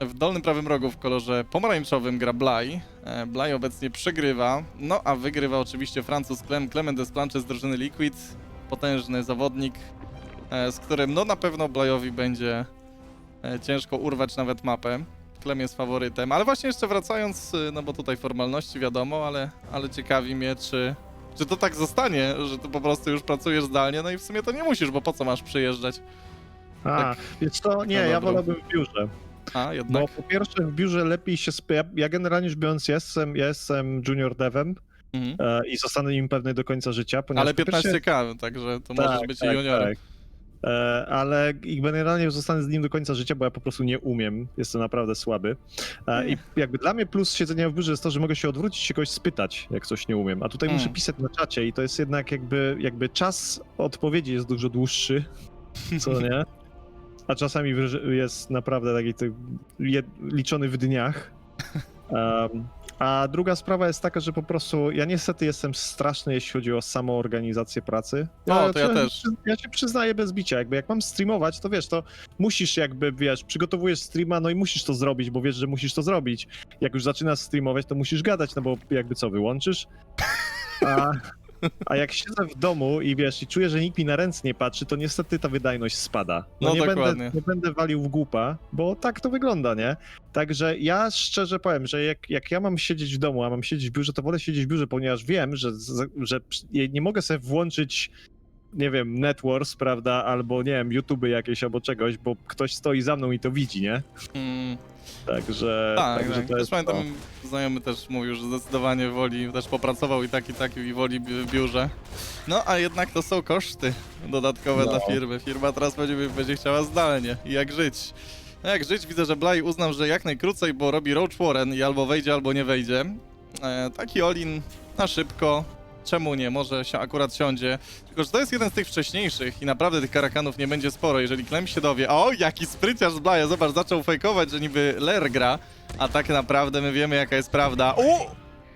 W dolnym prawym rogu w kolorze pomarańczowym gra Blaj. E, Blaj obecnie przegrywa, no a wygrywa oczywiście Francuz Clem, Clement Desplanche z drużyny Liquid. Potężny zawodnik, e, z którym no na pewno Blajowi będzie e, ciężko urwać nawet mapę. Clem jest faworytem, ale właśnie jeszcze wracając, no bo tutaj formalności wiadomo, ale, ale ciekawi mnie, czy, czy to tak zostanie, że ty po prostu już pracujesz zdalnie, no i w sumie to nie musisz, bo po co masz przyjeżdżać? A, Tak. więc to nie, Na ja wolałbym w biurze. A, Bo jednak. po pierwsze w biurze lepiej się ja, ja generalnie rzecz biorąc jestem, ja jestem junior devem Mhm. e, i zostanę nim pewny do końca życia, Ale po pierwsze- 15k, także to możesz Tak, być tak, juniorem. tak. E, ale i generalnie zostanę z nim do końca życia, bo ja po prostu nie umiem. Jestem naprawdę słaby. E, I jakby dla mnie plus siedzenia w biurze jest to, że mogę się odwrócić się kogoś spytać, jak coś nie umiem. A tutaj Mm. muszę pisać na czacie i to jest jednak jakby, jakby czas odpowiedzi jest dużo dłuższy, co nie? A czasami jest naprawdę taki liczony w dniach. Um, a druga sprawa jest taka, że po prostu ja niestety jestem straszny, jeśli chodzi o samą organizację pracy. O, to ja też. Ja się przyznaję bez bicia, jakby jak mam streamować, to wiesz, to musisz jakby, wiesz, przygotowujesz streama, no i musisz to zrobić, bo wiesz, że musisz to zrobić. Jak już zaczynasz streamować, to musisz gadać, no bo jakby co, wyłączysz? A, a jak siedzę w domu i wiesz, i czuję, że nikt mi na ręce nie patrzy, to niestety ta wydajność spada. No, nie, dokładnie. będę, nie będę walił w głupa, bo tak to wygląda, nie? Także ja szczerze powiem, że jak, jak ja mam siedzieć w domu, a mam siedzieć w biurze, to wolę siedzieć w biurze, ponieważ wiem, że, że nie mogę sobie włączyć nie wiem, Netwars, prawda, albo nie wiem, YouTube jakieś albo czegoś, bo ktoś stoi za mną i to widzi, nie? Mm, Także, tak, także tak. to Też jest pamiętam, to. znajomy też mówił, że zdecydowanie woli, też popracował i tak, i tak, i woli bi- w biurze. No, a jednak to są koszty dodatkowe No. dla firmy. Firma teraz będzie, będzie chciała zdalnie. I jak żyć? No jak żyć? Widzę, że Blaj uznał, że jak najkrócej, bo robi Roach Warren i albo wejdzie, albo nie wejdzie. E, taki Olin na szybko. Czemu nie? Może się akurat siądzie. Tylko, że to jest jeden z tych wcześniejszych i naprawdę tych karakanów nie będzie sporo. Jeżeli Klem się dowie, o, jaki spryciarz z Blaja, zobacz, zaczął fejkować, że niby Ler gra, a tak naprawdę my wiemy, jaka jest prawda. O!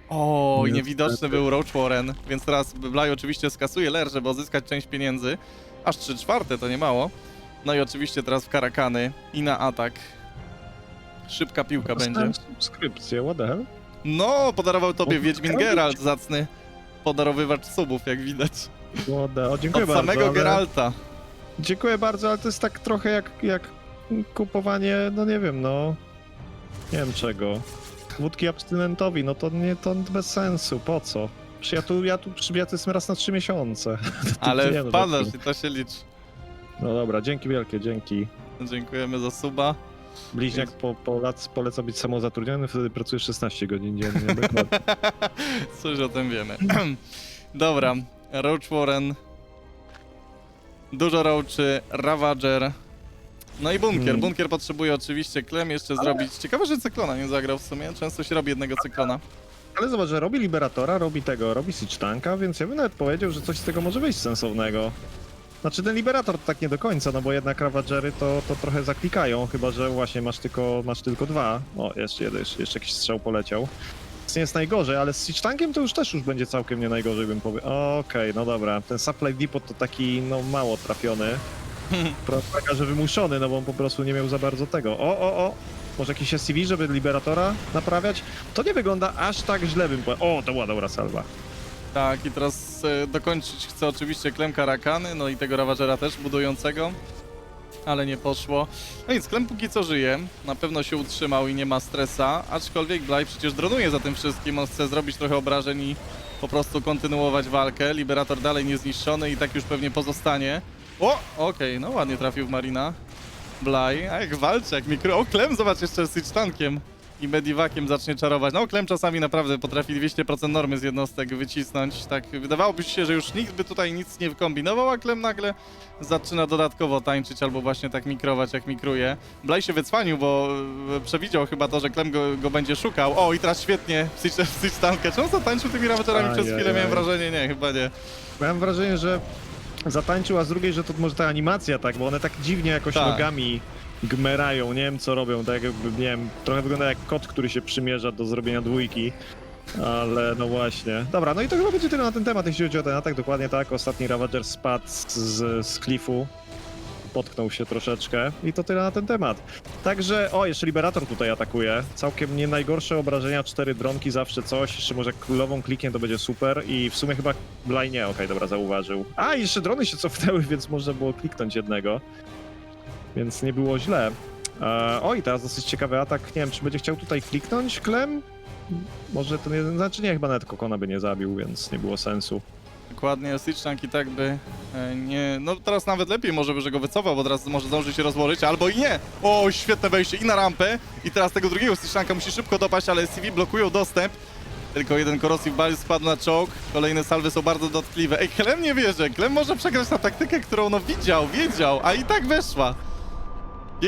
O, i niewidoczny był Roach Warren, więc teraz Blaj oczywiście skasuje Ler, żeby uzyskać część pieniędzy. Aż 3 czwarte, to nie mało. No i oczywiście teraz w karakany i na atak. Szybka piłka będzie. Subskrypcję, what the hell? No, podarował tobie Wiedźmin. Geralt, zacny podarowywacz subów, jak widać. The... O, dziękuję Od bardzo, samego ale... Geralta. Dziękuję bardzo, ale to jest tak trochę jak, jak kupowanie, no nie wiem, no... Nie wiem czego. Wódki abstynentowi, no to nie, to bez sensu, po co? Przecież ja tu, ja tu, ja tu jestem raz na trzy miesiące. Ale nie, no, wpadasz tak. i to się liczy. No dobra, dzięki wielkie, dzięki. Dziękujemy za suba. Bliźniak po, po lat poleca być samozatrudniony, wtedy pracuje 16 godzin dziennie. Coś o tym wiemy. Dobra, Roach Warren. Dużo Roachy, Ravager. No i bunkier. Hmm. Bunkier potrzebuje oczywiście klem jeszcze zrobić. Ciekawe, że cyklona nie zagrał w sumie. Często się robi jednego cyklona. Ale zobacz, że robi Liberatora, robi tego, robi Siege Tanka, więc ja bym nawet powiedział, że coś z tego może wyjść sensownego. Znaczy ten Liberator to tak nie do końca, no bo jednak Ravagery to, to trochę zaklikają, chyba że właśnie masz tylko, masz tylko dwa. O, jeszcze, jeden, jeszcze, jeszcze jakiś strzał poleciał. Więc nie jest najgorzej, ale z Siege Tankiem to już też już będzie całkiem nie najgorzej, bym powiedział. Okej, no dobra. Ten Supply Depot to taki, no mało trafiony. Taka, że wymuszony, no bo on po prostu nie miał za bardzo tego. O, o, o! Może jakiś SCV, żeby Liberatora naprawiać? To nie wygląda aż tak źle, bym powiedział. O, to była dobra salwa. Tak, i teraz e, dokończyć chcę oczywiście Klem Karakany, no i tego Ravagera też budującego, ale nie poszło. No nic, Klem póki co żyje, na pewno się utrzymał i nie ma stresa, aczkolwiek Blaj przecież dronuje za tym wszystkim, on chce zrobić trochę obrażeń i po prostu kontynuować walkę. Liberator dalej niezniszczony i tak już pewnie pozostanie. O, okej, no ładnie trafił w Marina. Blaj, a jak walczy, jak mikro... O, Klem, zobacz jeszcze z tankiem i mediwakiem zacznie czarować. No, Klem czasami naprawdę potrafi 200% normy z jednostek wycisnąć. Tak, wydawałoby się, że już nikt by tutaj nic nie wykombinował, a Klem nagle zaczyna dodatkowo tańczyć albo właśnie tak mikrować, jak mikruje. Blaj się wycwanił, bo e, przewidział chyba to, że Klem go, go będzie szukał. O, i teraz świetnie Siege Tankę. Czy on zatańczył tymi ravagerami przez chwilę? Miałem wrażenie, nie, chyba nie. Miałem wrażenie, że zatańczył, a z drugiej, że to może ta animacja tak, bo one tak dziwnie jakoś Tak. nogami gmerają, nie wiem co robią, tak jakby, nie wiem, trochę wygląda jak kot, który się przymierza do zrobienia dwójki. Ale no właśnie. Dobra, no i to chyba będzie tyle na ten temat, jeśli chodzi o ten atak. Dokładnie tak, ostatni Ravager spadł z, z klifu. potknął się troszeczkę i to tyle na ten temat. Także, o, jeszcze Liberator tutaj atakuje. Całkiem nie najgorsze obrażenia, cztery dronki, zawsze coś. Jeszcze może królową kliknie, to będzie super. I w sumie chyba Blaj nie, okej, dobra, zauważył. A, jeszcze drony się cofnęły, więc można było kliknąć jednego. Więc nie było źle. E, oj, teraz dosyć ciekawy atak. Nie wiem, czy będzie chciał tutaj kliknąć Klem? Może ten jeden, znaczy nie, chyba nawet Kokona by nie zabił, więc nie było sensu. Dokładnie, Stitchtank i tak by e, nie... No teraz nawet lepiej może by, że go wycofał, bo teraz może zdąży się rozłożyć, albo i nie! O, świetne wejście i na rampę i teraz tego drugiego Stitchtanka musi szybko dopaść, ale SCV blokują dostęp. Tylko jeden Corrosive Ball spadł na czołg, kolejne salwy są bardzo dotkliwe. Ej, Klem nie wierzy, Klem może przegrać na taktykę, którą no widział, wiedział, a i tak weszła.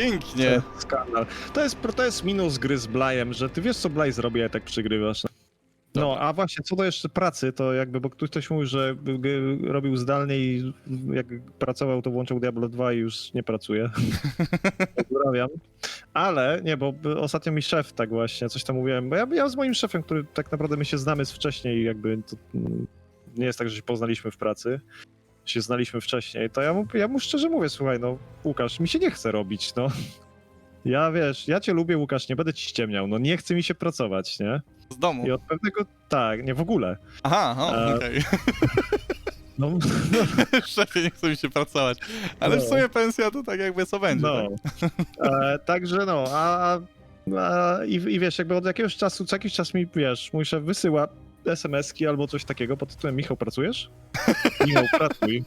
Pięknie. To Skandal. To jest, to jest minus gry z Blajem, że ty wiesz co Blaj zrobi, a tak przegrywasz. No, a właśnie, co do jeszcze pracy, to jakby, bo ktoś, ktoś mówił, że robił zdalnie i jak pracował, to włączył Diablo 2 i już nie pracuje. Pozdrawiam. Ale, nie, bo ostatnio mi szef tak właśnie, coś tam mówiłem, bo ja, ja z moim szefem, który tak naprawdę my się znamy z wcześniej, jakby to, mm, nie jest tak, że się poznaliśmy w pracy, się znaliśmy wcześniej, to ja mu, ja mu szczerze mówię, słuchaj, no Łukasz, mi się nie chce robić, no. Ja wiesz, ja cię lubię, Łukasz, nie będę ci ściemniał, no nie chce mi się pracować, nie? Z domu. I od pewnego, tak, nie w ogóle. Aha, E, okej. No, Szefie, nie chce mi się pracować. Ale w No. sumie pensja to tak jakby co będzie, no. tak? E, także no, a, a i, i wiesz, jakby od jakiegoś czasu, co jakiś czas mi, wiesz, mój szef wysyła SMS-ki albo coś takiego pod tytułem Michał, pracujesz? Michał, pracuj.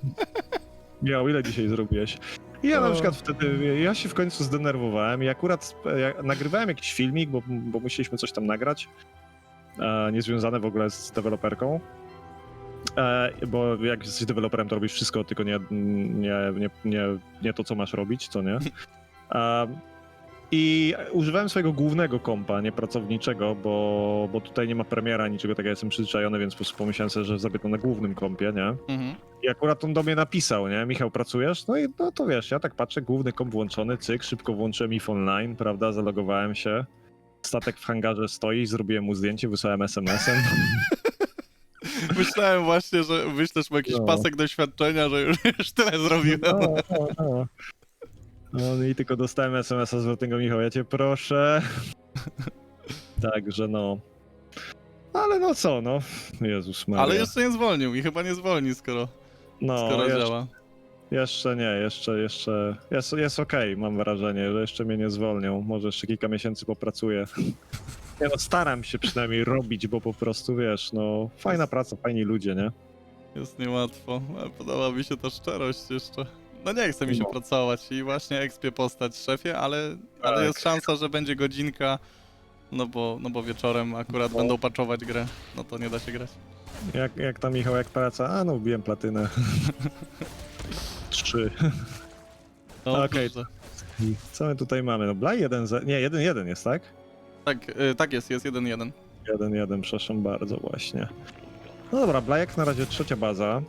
Michał, ile dzisiaj zrobiłeś? I ja na przykład wtedy, ja się w końcu zdenerwowałem i akurat e, ja nagrywałem jakiś filmik, bo, bo musieliśmy coś tam nagrać, e, niezwiązane w ogóle z deweloperką. E, bo jak jesteś deweloperem, to robisz wszystko, tylko nie, nie, nie, nie, nie to, co masz robić, co nie? E, I używałem swojego głównego kompa, nie pracowniczego, bo, bo tutaj nie ma premiera, niczego takiego, jestem przyzwyczajony, więc po prostu pomyślałem sobie, że to na głównym kompie, nie? Mhm. I akurat on do mnie napisał, nie? Michał, pracujesz? No i no to wiesz, ja tak patrzę, główny komp włączony, cyk, szybko włączyłem IF online, prawda, zalogowałem się. Statek w hangarze stoi, zrobiłem mu zdjęcie, wysłałem SMS-em. Myślałem właśnie, że wyślesz mu jakiś No. pasek doświadczenia, że już, już tyle zrobiłem. No, no, no. I tylko dostałem SMS-a zwrotnego Michał, ja cię proszę. Także no. Ale no co, no. Jezus Maria. Ale jeszcze nie zwolnił i chyba nie zwolni, skoro, no, skoro jeszcze, działa. jeszcze nie, jeszcze, jeszcze, jest, jest okej, mam wrażenie, że jeszcze mnie nie zwolnią. Może jeszcze kilka miesięcy popracuję. Nie no, staram się przynajmniej robić, bo po prostu, wiesz, no, fajna praca, fajni ludzie, nie? Jest niełatwo, ale podoba mi się ta szczerość jeszcze. No nie chce mi się No. pracować i właśnie ekspie postać szefie, ale, ale Tak. jest szansa, że będzie godzinka, no bo, no bo wieczorem akurat No. będą patchować grę, no to nie da się grać. Jak, jak tam Michał, jak praca? A no, wbiłem platynę. Trzy. No, Okej. dobrze. Co my tutaj mamy? No Blaj 1 z... Nie, 1-1 jest, tak? Tak, y, tak jest, jest 1-1. 1-1, przepraszam bardzo właśnie. No dobra, Blajek na razie trzecia baza.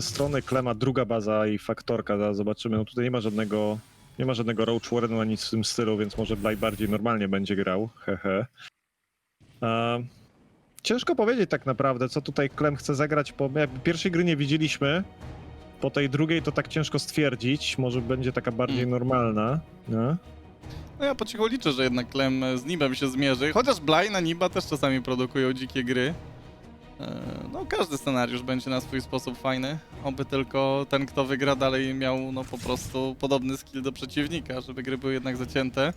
Strony Klema druga baza i Faktorka, zaraz zobaczymy. No tutaj nie ma żadnego... Nie ma żadnego Roach Wardenu ani nic w tym stylu, więc może Blaj bardziej normalnie będzie grał. Hehe. E, ciężko powiedzieć tak naprawdę, co tutaj Klem chce zagrać, bo jakby pierwszej gry nie widzieliśmy. Po tej drugiej to tak ciężko stwierdzić. Może będzie taka bardziej Mm. normalna. Nie? No ja po cichu liczę, że jednak Klem z Nibem się zmierzy, chociaż Bly na Niba też czasami produkują dzikie gry. E, No każdy scenariusz będzie na swój sposób fajny, oby tylko ten, kto wygra dalej miał no po prostu podobny skill do przeciwnika, żeby gry były jednak zacięte.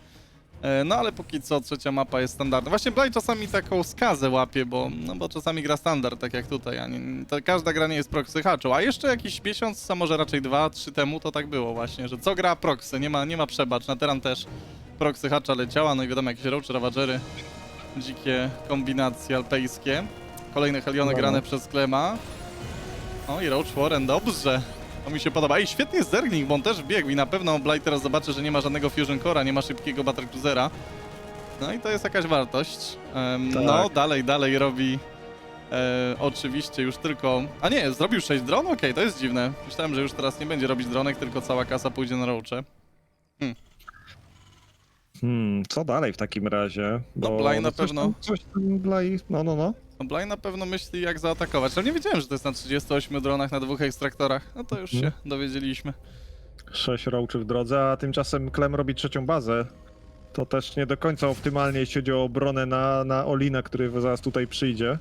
E, No ale póki co trzecia mapa jest standardna. Właśnie Bly czasami taką skazę łapie, bo, no bo czasami gra standard, tak jak tutaj, a nie, każda gra nie jest proxy hatchą. A jeszcze jakiś miesiąc, a może raczej dwa, trzy temu to tak było właśnie, że co gra proxy, nie ma, nie ma przebacz. Na teran też proxy hatcha leciała, no i wiadomo jakieś roach, ravagery, dzikie kombinacje alpejskie. Kolejne heliony No. grane przez Klema. O i Roach Warren, dobrze. To mi się podoba. Ej, świetnie jest Zergling, bo on też biegł i na pewno Blight teraz zobaczy, że nie ma żadnego Fusion Core'a, nie ma szybkiego Battlecruisera. No i to jest jakaś wartość. Em, Tak. No, dalej, dalej robi e, oczywiście już tylko... A nie, zrobił 6 dron? Okej, to jest dziwne. Myślałem, że już teraz nie będzie robić dronek, tylko cała kasa pójdzie na Roache. Hmm, co dalej w takim razie? No, Blaj na coś pewno. Tam, coś tam Blaj, no, no, no. No Bly na pewno myśli jak zaatakować. Ale nie wiedziałem, że to jest na 38 dronach na dwóch ekstraktorach. No to już się Mhm. dowiedzieliśmy. Sześć roaczy w drodze, a tymczasem Klem robi trzecią bazę. To też nie do końca optymalnie, jeśli chodzi o obronę na, na Olina, który zaraz tutaj przyjdzie.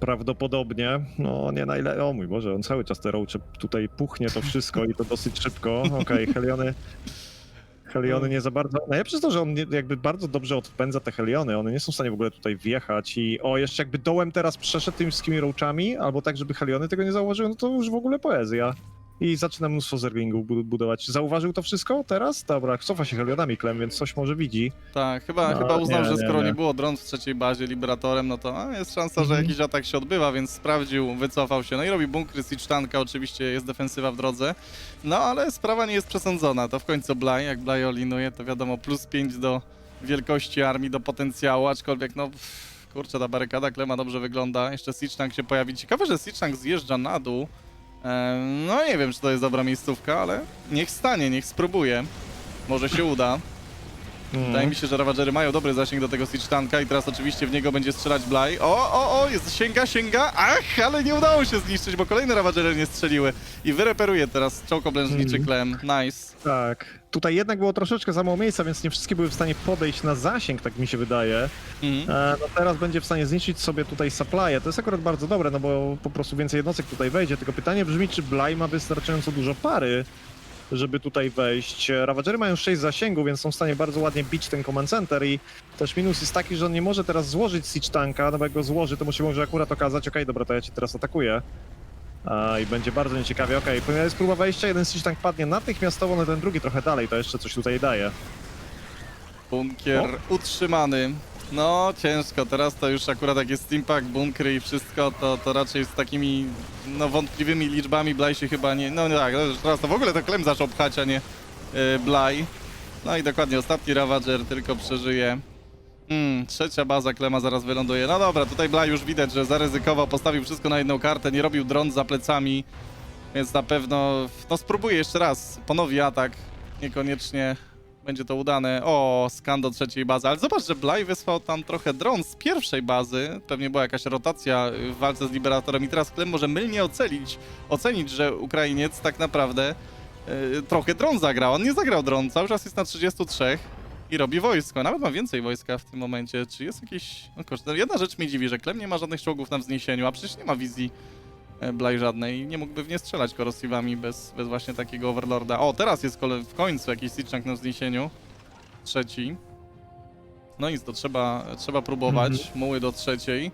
Prawdopodobnie. No nie najlepiej. O mój Boże, on cały czas te roache tutaj puchnie to wszystko i to dosyć szybko. Okej, Heliony. Heliony nie za bardzo. Najlepsze jest to, że on jakby bardzo dobrze odpędza te Heliony. One nie są w stanie w ogóle tutaj wjechać i o, jeszcze jakby dołem teraz przeszedł tymi wszystkimi roachami, albo tak, żeby Heliony tego nie zauważyły, no to już w ogóle poezja. I zaczyna mnóstwo zerglingów bu- budować. Zauważył to wszystko teraz? Dobra, cofa się Helionami Klem, więc coś może widzi. Tak, chyba, No, chyba uznał, nie, że nie, skoro nie, nie. było dron w trzeciej bazie Liberatorem, no to a, jest szansa, że Mhm. jakiś atak się odbywa, więc sprawdził, wycofał się. No i robi bunkry Siege Tanka, oczywiście jest defensywa w drodze. No ale sprawa nie jest przesądzona. To w końcu Blaj, jak Blaj olinuje, to wiadomo, plus 5 do wielkości armii, do potencjału, aczkolwiek no... pff, Kurczę, ta barykada Klema dobrze wygląda. Jeszcze Siege Tank się pojawi. Ciekawe, że Siege Tank zjeżdża na dół. No nie wiem, czy to jest dobra miejscówka, ale niech stanie, niech spróbuje. Może się uda. Mm. Wydaje mi się, że Ravagery mają dobry zasięg do tego Siege Tanka i teraz oczywiście w niego będzie strzelać Blaj. O, o, o, jest, sięga, sięga. Ach, ale nie udało się zniszczyć, bo kolejne Ravagery nie strzeliły. I wyreperuje teraz czołg oblężniczy Mhm. Klem. Nice. Tak. Tutaj jednak było troszeczkę za mało miejsca, więc nie wszystkie były w stanie podejść na zasięg, tak mi się wydaje. Mhm. E, no teraz będzie w stanie zniszczyć sobie tutaj supply'e. To jest akurat bardzo dobre, no bo po prostu więcej jednostek tutaj wejdzie. Tylko pytanie brzmi, czy Blaj ma wystarczająco dużo pary, żeby tutaj wejść. Ravagery mają 6 zasięgu, więc są w stanie bardzo ładnie bić ten command center i też minus jest taki, że on nie może teraz złożyć siege tanka, no bo jak go złoży, to mu się może akurat okazać, okej, dobra, to ja cię teraz atakuję. A, I będzie bardzo nieciekawie, okej, okay, jest próba wejścia, jeden siege tank padnie natychmiastowo, no ten drugi trochę dalej, to jeszcze coś tutaj daje. Bunkier utrzymany. No, ciężko. Teraz to już akurat jak jest Steampack, bunkry i wszystko, to, to raczej z takimi no, wątpliwymi liczbami Blaj się chyba nie... No tak, no, teraz to w ogóle to Klem zaczął pchać, a nie yy, Blaj. No i dokładnie, ostatni Ravager tylko przeżyje. Hmm, trzecia baza Klema zaraz wyląduje. No dobra, tutaj Blaj już widać, że zaryzykował, postawił wszystko na jedną kartę, nie robił dron za plecami, więc na pewno, no spróbuję jeszcze raz, ponowi atak, niekoniecznie będzie to udane. O, skan do trzeciej bazy, ale zobacz, że Blaj wysłał tam trochę dron z pierwszej bazy, pewnie była jakaś rotacja w walce z Liberatorem i teraz Klem może mylnie ocenić, ocenić, że Ukrainiec tak naprawdę y, trochę dron zagrał. On nie zagrał dron, cały czas jest na 33 i robi wojsko. Nawet ma więcej wojska w tym momencie. Czy jest jakiś... No kurczę, jedna rzecz mnie dziwi, że Klem nie ma żadnych czołgów na wzniesieniu, a przecież nie ma wizji e, Blaj żadnej i nie mógłby w nie strzelać korosywami bez, bez właśnie takiego Overlorda. O, teraz jest kole w końcu jakiś Siege na wzniesieniu. Trzeci. No nic, to trzeba, trzeba próbować. Muły do trzeciej.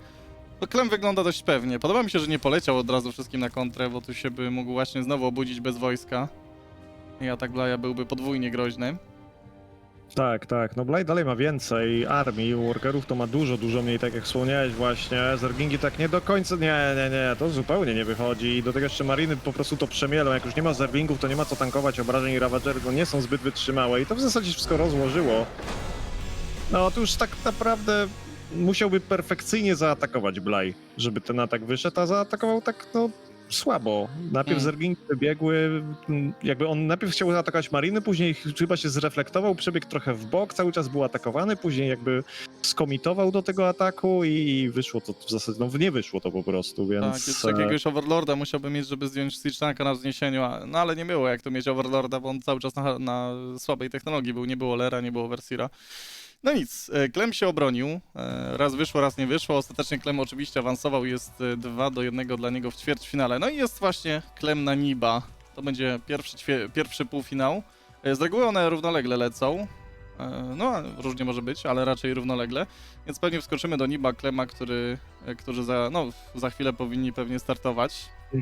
To Klem wygląda dość pewnie. Podoba mi się, że nie poleciał od razu wszystkim na kontrę, bo tu się by mógł właśnie znowu obudzić bez wojska. I atak Blaja byłby podwójnie groźny. Tak, tak. No Blade dalej ma więcej armii, workerów to ma dużo, dużo mniej, tak jak wspomniałeś właśnie. Zergingi tak nie do końca, nie, nie, nie, to zupełnie nie wychodzi. I do tego jeszcze mariny po prostu to przemielą. Jak już nie ma zerglingów, to nie ma co tankować obrażeń i ravagery, no nie są zbyt wytrzymałe i to w zasadzie wszystko rozłożyło. No to już tak naprawdę musiałby perfekcyjnie zaatakować Blaj, żeby ten atak wyszedł, a zaatakował tak, no słabo. Najpierw Mm. zergingi wybiegły, m, jakby on najpierw chciał zaatakować mariny, później chyba się zreflektował, przebiegł trochę w bok, cały czas był atakowany, później jakby skomitował do tego ataku i wyszło to w zasadzie, no nie wyszło to po prostu, więc... Tak, e, jakiegoś Overlorda musiałby mieć, żeby zdjąć Siege Tanka na wzniesieniu, no ale nie było jak tu mieć Overlorda, bo on cały czas na, na słabej technologii był, nie było Lera, nie było Versira. No nic, e, Klem się obronił, e, raz wyszło, raz nie wyszło, ostatecznie Klem oczywiście awansował, jest 2 do 1 dla niego w ćwierćfinale. No i jest właśnie Klem na Niba, to będzie pierwszy, pierwszy półfinał. E, Z reguły one równolegle lecą, E, no różnie może być, ale raczej równolegle, więc pewnie wskoczymy do Niba Klema, który, e, którzy za, no, za chwilę powinni pewnie startować.